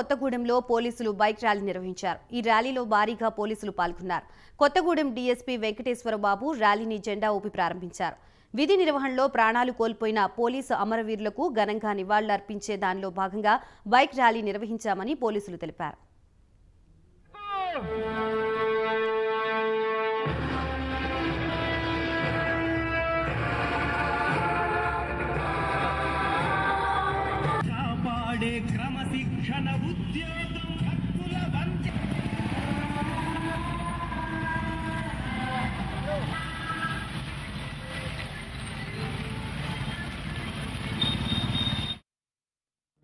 కొత్తగూడెంలో పోలీసులు bike rally నిర్వహించారు. ఈ ర్యాలీలో భారీగా పోలీసులు పాల్గొన్నారు. కొత్తగూడెం డీఎస్పీ వెంకటేశ్వరబాబు ర్యాలీని జెండా ఊపి ప్రారంభించారు. విధి నిర్వహణలో ప్రాణాలు కోల్పోయిన పోలీసు అమరవీరులకు ఘనంగా నివాళులర్పించే దానిలో భాగంగా బైక్ ర్యాలీ నిర్వహించామని పోలీసులు తెలిపారు. క్రమ క్రమశిక్షణ ఉద్యోగం హక్కుల వంచ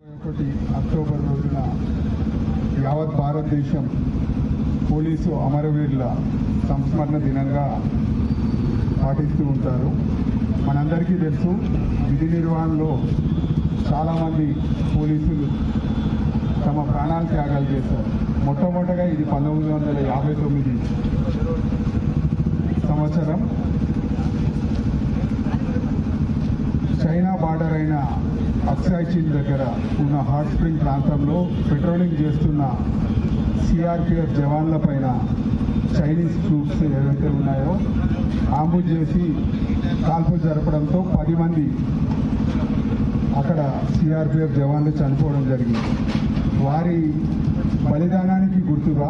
ఒకటి అక్టోబర్ రోజున యావత్ భారతదేశం పోలీసు అమరవీరుల సంస్మరణ దినంగా పాటిస్తూ ఉంటారు. మనందరికీ తెలుసు విధి నిర్వహణలో చాలామంది పోలీసులు తమ ప్రాణాలు త్యాగాలు చేశారు. మొట్టమొదటగా ఇది పంతొమ్మిది వందల యాభై తొమ్మిది సంవత్సరం చైనా బార్డర్ అయిన అక్సాయ్ దగ్గర ఉన్న హాట్ స్ప్రింగ్ ప్రాంతంలో పెట్రోలింగ్ చేస్తున్న సిఆర్పిఎఫ్ జవాన్ల పైన చైనీస్ ట్రూప్స్ ఏవైతే ఉన్నాయో ఆంబు చేసి కాల్పులు జరపడంతో పది మంది అక్కడ సిఆర్పిఎఫ్ జవాన్లు చనిపోవడం జరిగింది. వారి బలిదానానికి గుర్తుగా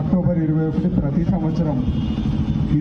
అక్టోబర్ ఇరవై ఒకటి ప్రతి సంవత్సరం